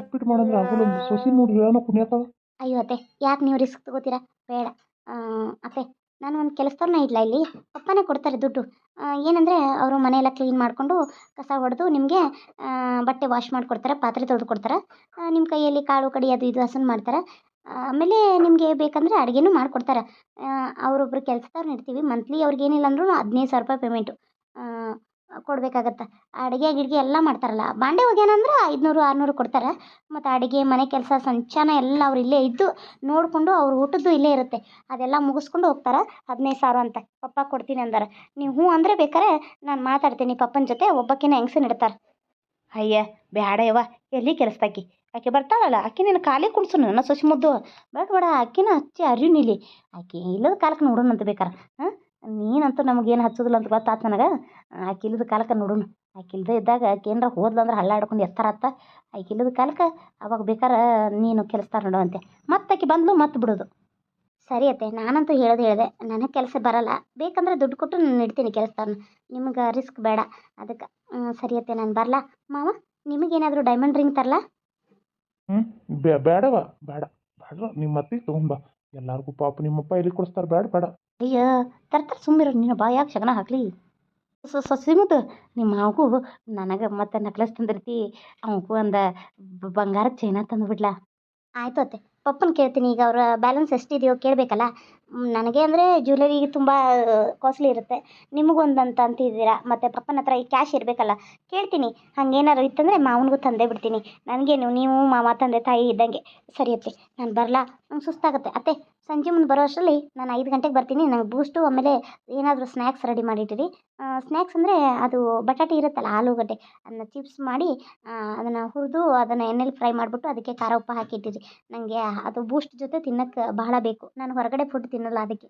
[SPEAKER 2] ಉಪ್ಪಿಟ್ಟು ಮಾಡಂದ್ರೆ ಆಗೋಲ್ಲ ಸೊಸಿ ನೋಡಿ ಏನೋ ಪುಣ್ಯಾಕ
[SPEAKER 1] ಅಯ್ಯೋ ಅತ್ತೆ ಯಾಕೆ ನೀವು ರಿಸ್ಕ್ ತಗೋತೀರಾ? ಬೇಡ. ಅತ್ತೆ ನಾನು ಒಂದು ಕೆಲಸದವ್ರನ್ನ ಇಡ್ಲ ಇಲ್ಲಿ? ಪಪ್ಪನೇ ಕೊಡ್ತಾರೆ ದುಡ್ಡು. ಏನಂದರೆ ಅವರು ಮನೆಯೆಲ್ಲ ಕ್ಲೀನ್ ಮಾಡಿಕೊಂಡು ಕಸ ಹೊಡೆದು ನಿಮಗೆ ಬಟ್ಟೆ ವಾಶ್ ಮಾಡಿಕೊಡ್ತಾರೆ ಪಾತ್ರೆ ತೊಳೆದು ಕೊಡ್ತಾರೆ. ನಿಮ್ಮ ಕೈಯಲ್ಲಿ ಕಾಳು ಕಡಿ ಅದು ಇದು ಹಸನ್ ಮಾಡ್ತಾರೆ. ಆಮೇಲೆ ನಿಮಗೆ ಬೇಕಂದರೆ ಅಡುಗೆನೂ ಮಾಡಿಕೊಡ್ತಾರೆ. ಅವರೊಬ್ರು ಕೆಲಸದವ್ರನ್ನ ಇಡ್ತೀವಿ. ಮಂತ್ಲಿ ಅವ್ರಿಗೆ ಏನಿಲ್ಲ ಅಂದ್ರೂ ಹದಿನೈದು ಸಾವಿರ ರೂಪಾಯಿ ಪೇಮೆಂಟು ಕೊಡಬೇಕಾಗತ್ತೆ. ಅಡುಗೆ, ಗಿಡಿಗೆ ಎಲ್ಲ ಮಾಡ್ತಾರಲ್ಲ. ಬಾಂಡೆ ಒಗ್ಯಾನಂದ್ರೆ ಐದುನೂರು, ಆರುನೂರು ಕೊಡ್ತಾರೆ. ಮತ್ತು ಅಡುಗೆ, ಮನೆ ಕೆಲಸ, ಸಂಚಾನ ಎಲ್ಲ ಅವ್ರು ಇಲ್ಲೇ ಇದ್ದು ನೋಡಿಕೊಂಡು ಅವ್ರ ಊಟದ್ದು ಇಲ್ಲೇ ಇರುತ್ತೆ. ಅದೆಲ್ಲ ಮುಗಿಸ್ಕೊಂಡು ಹೋಗ್ತಾರೆ. ಹದಿನೈದು ಸಾವಿರ ಅಂತ. ಪಪ್ಪ ಕೊಡ್ತೀನಿ ಅಂದಾರೆ. ನೀವು ಹ್ಞೂ ಅಂದರೆ ಬೇಕಾರೆ ನಾನು ಮಾತಾಡ್ತೀನಿ ಪಪ್ಪನ ಜೊತೆ. ಒಬ್ಬಕ್ಕಿನ ಹೆಂಗ್ಸನ್ ಇಡ್ತಾರೆ
[SPEAKER 4] ಅಯ್ಯ, ಬ್ಯಾಡ ಯವ್ವ. ಎಲ್ಲಿ ಕೆಲಸದಾಕಿ? ಆಕೆ ಬರ್ತಾಳಲ್ಲ. ಆಕೆ ನಿನ್ನ ಖಾಲಿ ಕುಣಿಸು ನನ್ನ ಸೊಸಿ ಮುದ್ದು ಬೇಡ ಬೇಡ ಆಕಿನ ಹಚ್ಚಿ ಅರಿವು ನಿಲ್ಲಿ ಆಕೆ ಇಲ್ಲದ ಕಾಲಕ್ಕೆ ನೋಡೋಣಂತ ಬೇಕಾರೆ. ಹಾಂ? ನೀನಂತೂ ನಮಗೇನು ಹಚ್ಚೋದಿಲ್ಲ ಅಂತ ಗೊತ್ತಾತು ನನಗೆ. ಆಕೆ ಇಲ್ಲದ ಕಾಲಕ್ಕೆ ನೋಡೋಣ ಆಕೆ ಇದ್ದಾಗ ಆಕೆ ಏನಾರ ಹೋದ್ಲಂದ್ರೆ ಹಳ್ಳ ಹಿಡ್ಕೊಂಡು ಎತ್ತಾರತ್ತ ಆಕೆ ಇಲ್ಲದ ಕಾಲಕ್ಕೆ ಅವಾಗ ಬೇಕಾರ ನೀನು ಕೆಲಸದಾರ ನೋಡುವಂತೆ ಮತ್ತೆ ಆಕೆ ಬಂದ್ಲು ಮತ್ತೆ ಬಿಡೋದು.
[SPEAKER 1] ಸರಿ ಅತ್ತೆ, ನಾನಂತೂ ಹೇಳೋದು ಹೇಳಿದೆ, ನನಗೆ ಕೆಲಸ ಬರಲ್ಲ. ಬೇಕಂದ್ರೆ ದುಡ್ಡು ಕೊಟ್ಟು ನಾನು ಇಡ್ತೀನಿ ಕೆಲಸದವ್ರನ್ನ ನಿಮ್ಗೆ ರಿಸ್ಕ್ ಬೇಡ. ಅದಕ್ಕೆ ಸರಿ ಅತ್ತೆ, ನಾನು ಬರಲಾ. ಮಾವ, ನಿಮಗೇನಾದರೂ ಡೈಮಂಡ್ ರಿಂಗ್ ತರಲಾ?
[SPEAKER 2] ಹ್ಞೂ ಬೇಡವಾ ಬೇಡ ಬೇಡ ನಿಮ್ಮ ಅತ್ತಿಗೆ ಎಲ್ಲರಿಗೂ ಪಾಪ ನಿಮ್ಮಪ್ಪ ಎಲ್ಲಿ ಕೊಡಿಸ್ತಾರೆ? ಬೇಡ ಬೇಡ.
[SPEAKER 4] ಅಯ್ಯ, ತರ್ತಾರೆ ಸುಮ್ಮಿರ ನೀನು ಬಾ ಯಾಕೆ ಶಗನ ಹಾಕ್ಲಿ? ಸೊಸಿ ಮುದ್ದು ನಿಮ್ಮ ಮಾವಗೂ ನನಗೆ ಮತ್ತೆ ನಕ್ಲೆಸ್ ತಂದಿರ್ತಿ. ಅವಗೂ ಒಂದು ಬಂಗಾರದ ಚೈನ ತಂದು ಬಿಡ್ಲಾ
[SPEAKER 1] ಆಯ್ತು ಅತ್ತೆ. ಪಪ್ಪನ ಕೇಳ್ತೀನಿ, ಈಗ ಅವರ ಬ್ಯಾಲೆನ್ಸ್ ಎಷ್ಟಿದೆಯೋ ಕೇಳಬೇಕಲ್ಲ? ನನಗೆ ಅಂದರೆ ಜ್ಯುವೆಲರಿ ತುಂಬ ಕಾಸ್ಟ್ಲಿ ಇರುತ್ತೆ. ನಿಮಗೊಂದು ಅಂತ ಅಂತಿದ್ದೀರಾ? ಮತ್ತು ಪಪ್ಪನ ಹತ್ರ ಈ ಕ್ಯಾಶ್ ಇರಬೇಕಲ್ಲ? ಕೇಳ್ತೀನಿ. ಹಾಗೇನಾದ್ರು ಇತ್ತಂದರೆ ಮಾವನಿಗೂ ತಂದೇ ಬಿಡ್ತೀನಿ. ನನಗೇನು, ನೀವು, ಮಾವ, ತಂದೆ, ತಾಯಿ ಇದ್ದಂಗೆ. ಸರಿ ಅತ್ತೆ, ನಾನು ಬರಲಾ? ನಂಗೆ ಸುಸ್ತಾಗುತ್ತೆ. ಅತ್ತೆ, ಸಂಜೆ ಮುಂದೆ ಬರೋ ಅಷ್ಟರಲ್ಲಿ ನಾನು ಐದು ಗಂಟೆಗೆ ಬರ್ತೀನಿ. ನಂಗೆ ಬೂಸ್ಟು ಆಮೇಲೆ ಏನಾದರೂ ಸ್ನ್ಯಾಕ್ಸ್ ರೆಡಿ ಮಾಡಿಟ್ಟಿರಿ. ಸ್ನ್ಯಾಕ್ಸ್ ಅಂದರೆ ಅದು ಬಟಾಟೆ ಇರುತ್ತಲ್ಲ, ಆಲೂಗಡ್ಡೆ. ಅದನ್ನ ಚಿಪ್ಸ್ ಮಾಡಿ ಅದನ್ನು ಹುರಿದು, ಅದನ್ನು ಎಣ್ಣೆಲಿ ಫ್ರೈ ಮಾಡಿಬಿಟ್ಟು ಅದಕ್ಕೆ ಖಾರ, ಉಪ್ಪು ಹಾಕಿಟ್ಟಿರಿ. ನನಗೆ ಅದು ಬೂಸ್ಟ್ ಜೊತೆ ತಿನ್ನಕ್ಕೆ ಬಹಳ ಬೇಕು. ನಾನು ಹೊರಗಡೆ ಫುಡ್ ತಿನ್ನಲ್ಲ ಅದಕ್ಕೆ.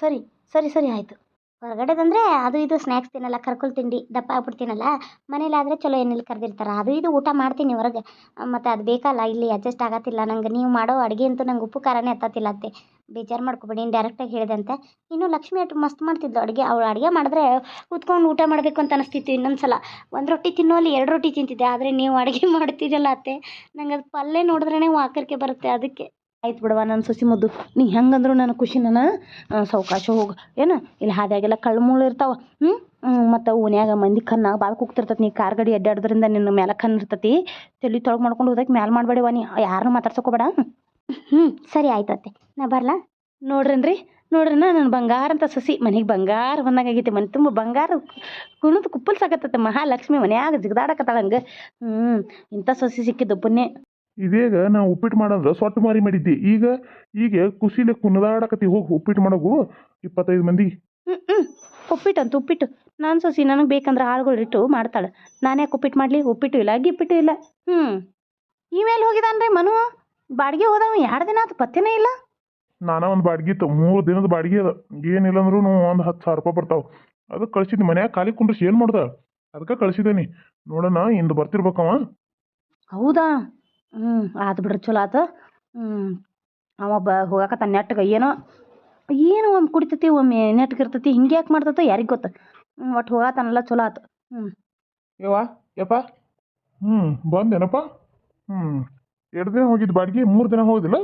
[SPEAKER 4] ಸರಿ ಸರಿ ಸರಿ, ಆಯಿತು.
[SPEAKER 1] ಹೊರಗಡೆದಂದರೆ ಅದು ಇದು ಸ್ನ್ಯಾಕ್ಸ್ ತಿನ್ನಲ್ಲ, ಕರ್ಕುಲ್ ತಿಂಡಿ, ದಪ್ಪ ಆಗ್ಬಿಡ್ತೀನಲ್ಲ ಮನೇಲಾದರೆ ಚಲೋ ಏನಿಲ್ಲ ಕರೆದಿರ್ತಾರೆ. ಅದು ಇದು ಊಟ ಮಾಡ್ತೀನಿ ಹೊರಗೆ. ಮತ್ತು ಅದು ಬೇಕಲ್ಲ, ಇಲ್ಲಿ ಅಡ್ಜಸ್ಟ್ ಆಗತ್ತಿಲ್ಲ. ನಂಗೆ ನೀವು ಮಾಡೋ ಅಡುಗೆ ಅಂತೂ ನಂಗೆ ಉಪ್ಪು ಖಾರನೇ ಹತ್ತತ್ತಿಲ್ಲ ಅತ್ತೆ. ಬೇಜಾರು ಮಾಡ್ಕೊಬೇಡಿ ಡೈರೆಕ್ಟಾಗಿ ಹೇಳಿದಂತೆ ಇನ್ನು ಲಕ್ಷ್ಮಿ ಅಟ್ಟು ಮಸ್ತ್ ಮಾಡ್ತಿದ್ಲು ಅಡುಗೆ. ಅವಳು ಅಡುಗೆ ಮಾಡಿದ್ರೆ ಕೂತ್ಕೊಂಡು ಊಟ ಮಾಡಬೇಕು ಅಂತ ಅನಿಸ್ತಿತ್ತು ಇನ್ನೊಂದು ಸಲ ಒಂದು ರೊಟ್ಟಿ ತಿನ್ನುವಲ್ಲಿ ಎರಡು ರೊಟ್ಟಿ ತಿಂತಿದ್ದೆ. ಆದರೆ ನೀವು ಅಡುಗೆ ಮಾಡ್ತೀರಲ್ಲ ಅತ್ತೆ. ನಂಗೆ ಅದು ಪಲ್ಯ ನೋಡಿದ್ರೇ ವಾಕರಿಕೆ ಬರುತ್ತೆ ಅದಕ್ಕೆ.
[SPEAKER 4] ಆಯ್ತು ಬಿಡವ ನನ್ನ ಸಸಿ ಮುದ್ದು. ನೀ ಹೆಂಗಂದ್ರು ನನ್ನ ಖುಷಿ, ನಾನು ಸಾವಕಾಶ ಹೋಗು. ಏನು, ಇಲ್ಲಿ ಹಾದಿಯಾಗೆಲ್ಲ ಕಳ್ಳು ಮುಳ್ಳು ಇರ್ತಾವ. ಹ್ಞೂ ಮತ್ತು ಓನ್ಯಾಗ ಮಂದಿ ಕಣ್ಣಾಗ ಭಾಳ ಕೂಗ್ತಿರ್ತೈತಿ ನೀ. ಕಾರ್ ಗಾಡಿ ಅಡ್ಡಾಡೋದ್ರಿಂದ ನಿನ್ನ ಮ್ಯಾಲ ಕಣ್ಣು ಇರ್ತೈತಿ. ತಲೆ ತೊಳಗೆ ಮಾಡ್ಕೊಂಡು ಹೋದಕ್ಕೆ ಮ್ಯಾಲೆ ಮಾಡಬೇಡವ ನೀ. ಯಾರನ್ನೂ ಮಾತಾಡ್ಸೋಕೋಬೇಡ.
[SPEAKER 1] ಹ್ಞೂ ಸರಿ ಆಯ್ತತ್ತೆ ನಾ ಬರಲಾ?
[SPEAKER 4] ನೋಡ್ರನ್ರಿ? ನೋಡ್ರನ ನನ್ನ ಬಂಗಾರ ಅಂತ ಸಸಿ ಮನೆಗೆ ಬಂಗಾರ ಬಂದಂಗಾಗೈತಿ ಮನೆ. ತುಂಬ ಬಂಗಾರ ಕುಣಿದು ಕುಪ್ಪಲ್ ಸಾಕತ್ತೈತೆ ಮಹಾಲಕ್ಷ್ಮಿ ಮನ್ಯಾಗ ಜಿಗದಾಡಕತ್ತಾಳ ಹಂಗೆ ಹ್ಞೂ ಇಂಥ ಸಸಿ ಸಿಕ್ಕಿದ್ದು ಪುಣ್ಯ
[SPEAKER 3] ಇದೇಗ ನಾವು ಉಪ್ಪಿಟ್ಟು ಮಾಡಂದ್ರೆ ಸೊಟ್ಟು ಮಾರಿ ಮಾಡಿದ್ದೆ. ಈಗ ಈಗ ಖುಷಿಲೆ ಕುಣದಾಡಕತ್ತಿ ಹೋಗಿ ಉಪ್ಪಿಟ್ಟು ಮಾಡೋಗು ಇಪ್ಪತ್ತೈದು ಮಂದಿ.
[SPEAKER 4] ಹ್ಞೂ ಹ್ಞೂ ಉಪ್ಪಿಟ್ಟು ಅಂತ ಉಪ್ಪಿಟ್ಟು. ನಾನು ಸೊಸಿ ನನಗೆ ಬೇಕಂದ್ರೆ ಆಳುಗಳಿಟ್ಟು ಮಾಡ್ತಾಳೆ. ನಾನೇ ಉಪ್ಪಿಟ್ಟು ಮಾಡಲಿ? ಉಪ್ಪಿಟ್ಟು ಇಲ್ಲ ಗಿಪ್ಪಿಟ್ಟು ಇಲ್ಲ. ಹ್ಞೂ ಇಮೇಲೆ ಹೋಗಿದಾನ್ರಿ ಮನು? ಬಾಡಿಗೆ ಹೋದವ ಎರಡು ದಿನ ಆತು ಪತ್ತೆನೇ ಇಲ್ಲ.
[SPEAKER 3] ನಾನ ಒಂದು ಬಾಡಿಗೆ ಇತ್ತು. ಮೂರು ದಿನದ ಬಾಡಿಗೆ ಅದ. ಏನಿಲ್ಲ ಅಂದ್ರೂ ಒಂದು ಹತ್ತು ಸಾವಿರ ರೂಪಾಯಿ ಬರ್ತಾವೆ. ಅದು ಕಳ್ಸಿದ್ದು ಮನ್ಯಾಗ ಖಾಲಿ ಕುಂಡ್ರಿಸಿ ಏನು ಮಾಡ್ದ? ಅದಕ್ಕೆ ಕಳ್ಸಿದ್ದೇನಿ ನೋಡೋಣ ಇಂದು ಬರ್ತಿರ್ಬೇಕವ.
[SPEAKER 4] ಹೌದಾ? ಹ್ಞೂ ಆತು ಬಿಡ್ರಿ ಚಲೋ ಆತು. ಅವ ಬ ಹೋಗಾಕತ್ತ ನೆಟ್ಟಗೆ ಏನೋ ಏನೋ ಒಮ್ಮೆ ಕುಡಿತೈತಿ, ಒಮ್ಮೆ ನೆಟ್ಟಗಿರ್ತೈತಿ ಹಿಂಗೆ ಯಾಕೆ ಮಾಡ್ತೈತೋ ಯಾರಿಗೆ ಗೊತ್ತು. ಒಟ್ಟು ಹೋಗಾತನಲ್ಲ ಚಲೋ ಆತು. ಹ್ಞೂ
[SPEAKER 2] ಯವ್ವ, ಯಪ್ಪ.
[SPEAKER 3] ಹ್ಞೂ ಬಂದೇನಪ್ಪ. ಹ್ಞೂ ಎರಡು ದಿನ ಹೋಗಿದ್ದು ಬಾಡಿಗೆ, ಮೂರು ದಿನ ಹೋಗಿಲ್ಲ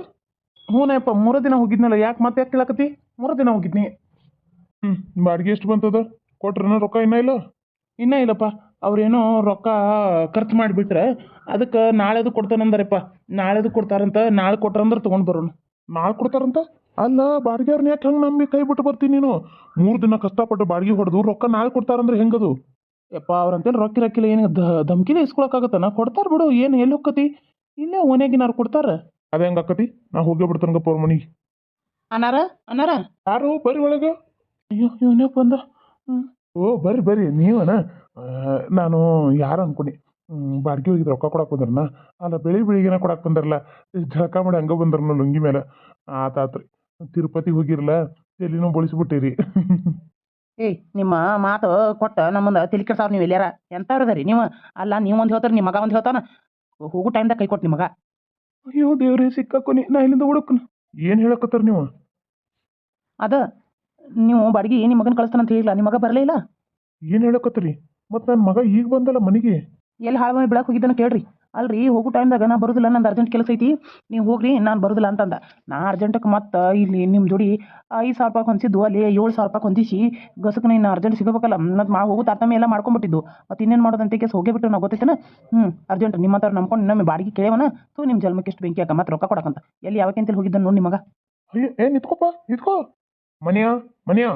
[SPEAKER 2] ಹ್ಞೂನಪ್ಪ ಮೂರು ದಿನ ಹೋಗಿದ್ನಲ್ಲ, ಯಾಕೆ ಮತ್ತೆ ಯಾಕೆ ಕೇಳಕತ್ತಿ? ಮೂರು ದಿನ ಹೋಗಿದ್ನಿ.
[SPEAKER 3] ಹ್ಞೂ ಬಾಡಿಗೆ ಎಷ್ಟು ಬಂತದ? ಕೊಟ್ರೇನ ರೊಕ್ಕ ಇನ್ನೂ ಇಲ್ಲ?
[SPEAKER 2] ಇನ್ನೂ ಇಲ್ಲಪ್ಪ. ಅವ್ರೇನೋ ರೊಕ್ಕ ಖರ್ಚು ಮಾಡಿಬಿಟ್ರೆ ಅದಕ್ಕೆ ನಾಳೆದು ಕೊಡ್ತಾನಂದಾರಪ್ಪ. ನಾಳೆದು ಕೊಡ್ತಾರಂತ ನಾಳೆ ಕೊಟ್ರಂದ್ರೆ ತೊಗೊಂಡು ಬರೋಣ
[SPEAKER 3] ನಾಳೆ ಕೊಡ್ತಾರಂತ? ಅಲ್ಲ ಬಾಡಿಗೆಯವ್ರನ್ನ ಯಾಕೆ ಹಂಗೆ ನಂಬಿ ಕೈ ಬಿಟ್ಟು ಬರ್ತೀನಿ ನೀನು? ಮೂರು ದಿನ ಕಷ್ಟಪಟ್ಟು ಬಾಡಿಗೆ ಹೊಡೆದು ರೊಕ್ಕ ನಾಳೆ ಕೊಡ್ತಾರಂದ್ರೆ ಹೆಂಗದು?
[SPEAKER 2] ಯಪ್ಪ ಅವ್ರಂತೇಳಿ ರೊಕ್ಕ ಇರಕ್ಕಿಲ್ಲ ಏನು ದ ಇಸ್ಕೊಳಕ್ಕಾಗತ್ತ ನಾ ಕೊಡ್ತಾರೆ ಬಿಡು ಏನು ಎಲ್ಲಿ ಹೋಕ್ಕತಿ? ಇಲ್ಲೇ ಓನ್ಯಾಗಿನಾರು ಕೊಡ್ತಾರೆ?
[SPEAKER 3] ಅದೇ ಹೆಂಗೆ ಆಕತಿ ನಾ ಹೋಗೇ ಬಿಡ್ತಾನಂಗ ಪೋರ್ ಮನಿ
[SPEAKER 2] ಅನಾರ ಅನಾರ?
[SPEAKER 3] ಯಾರು? ಬರ್ರಿ ಒಳಗೆ.
[SPEAKER 2] ಅಯ್ಯೋ ಇವನೇ ಬಂದ ಹ್ಞೂ
[SPEAKER 3] ಓ ಬರ್ರಿ ಬರ್ರಿ. ನೀವನ? ನಾನು ಯಾರು ಅನ್ಕೊಂಡಿ? ಬಾಡ್ಗೆ ಹೋಗಿದ್ದು ರೊಕ್ಕ ಕೊಡಕ್ಕೆ ಬಂದ್ರನ? ಅಲ್ಲ ಬೆಳಿ ಬೆಳಿಗ್ಗೆನ ಕೊಡಕ್ಕೆ ಬಂದಾರಲ್ಲ? ಜಳಕ ಮಾಡಿ ಹಂಗೆ ಬಂದ್ರನ ಲುಂಗಿ ಮೇಲೆ ಆತಾತ್ರಿ. ತಿರುಪತಿಗೆ ಹೋಗಿರಲ್ಲ ಎಲ್ಲಿನೂ ಬಳಸ್ಬಿಟ್ಟಿರಿ.
[SPEAKER 2] ಏಯ್ ನಿಮ್ಮ ಮಾತು ಕೊಟ್ಟ ನಮ್ಮಂದ ತಲೆ ಕೆಡ್ಸಾವ್ ನೀವು ಎಲ್ಲಾರ ಎಂಥವ್ರು ಅದರಿ? ನೀವು ಅಲ್ಲ ನೀವು ಒಂದು ಹೇಳ್ತಾರೆ ನಿಮ್ಮ ಮಗ ಒಂದು ಹೇಳ್ತಾನ? ಹೋಗೋ ಟೈಮ್ದಾಗ ಕೈ ಕೊಟ್ಟು ನಿಮಗ. ಮಗ ಅಯ್ಯೋ ದೇವ್ರೇ ಸಿಕ್ಕಾಕೊನಿ. ನಾ ಇಲ್ಲಿಂದ ಹುಡುಕನು
[SPEAKER 3] ಏನು ಹೇಳಕತ್ತಾರ ನೀವು?
[SPEAKER 2] ಅದ ನೀವು ಬಾಡಿಗೆ ನಿಮ್ಮ ಮಗನ ಕಳಿಸ್ತಾನಂತ ಹೇಳಿಲ್ಲ. ನಿಮ್ಮ ಮಗ ಬರಲೇ ಇಲ್ಲ?
[SPEAKER 3] ಏನು ಹೇಳಕತ್ತೀರಿ? ಮತ್ತು ನನ್ನ ಮಗ ಈಗ ಬಂದಲ್ಲ ಮನೆಗೆ?
[SPEAKER 2] ಎಲ್ಲಿ ಹಾಳು ಮಾಡಿ ಬಿಡಕ್ಕೆ ಹೋಗಿದ್ದಾನ ಕೇಳ್ರಿ. ಅಲ್ರಿ ಹೋಗೋ ಟೈಮ್ದಾಗ ನಾ ಬರೋದಿಲ್ಲ ನಂದು ಅರ್ಜೆಂಟ್ ಕೆಲಸ ಐತಿ. ನೀವು ಹೋಗ್ರಿ ನಾನು ಬರೋದಿಲ್ಲ ಅಂತಂದ. ನಾ ಅರ್ಜೆಂಟಕ್ಕೆ ಮತ್ತೆ ಇಲ್ಲಿ ನಿಮ್ಮ ಜೋಡಿ ಐದು ಸಾವಿರ ರೂಪಾಯಿ ಹೊಂದಿಸಿದ್ದು ಅಲ್ಲಿ ಏಳು ಸಾವಿರ ರೂಪಾಯಿ ಹೊಂದಿಸಿ ಗಸಕ್ಕೆ ನೀನು ಅರ್ಜೆಂಟ್ ಸಿಗಬೇಕಲ್ಲ. ಮತ್ತು ಮಾ ಹೋಗೋ ತಾರತಮ್ಯ ಎಲ್ಲ ಮಾಡ್ಕೊಂಬಿಟ್ಟಿದ್ದು. ಮತ್ತು ಇನ್ನೇನು ಮಾಡೋದಂತ ಕೇಸ್ ಹೋಗೇ ಬಿಟ್ಟು ನಾವು ಗೊತ್ತೈತೇನ? ಹ್ಞೂ ಅರ್ಜೆಂಟ್ ನಿಮ್ಮ ಹತ್ರ ನಂಬ್ಕೊಂಡು ಇನ್ನೊಮ್ಮೆ ಬಾಡಿಗೆ ಕೇಳವನ? ಸೊ ನಿಮ್ಮ ಜನ್ಮಕ್ಕೆ ಎಷ್ಟು ಬೆಂಕಿ ಹಾಕ ಮತ್ತೆ ರೊಕ್ಕ ಕೊಡಕಂತ ಎಲ್ಲಿ ಯಾವಕ್ಕೆಂತೇಳಿ ಹೋಗಿದ್ದಾನೆ ನೋಡಿ ನಿಮಗ ಮಗ?
[SPEAKER 3] ಅಯ್ಯೋ ಏ ನಿತ್ಕೋಪ್ಪ ನಿತ್ಕೋ. मनिया मनिया।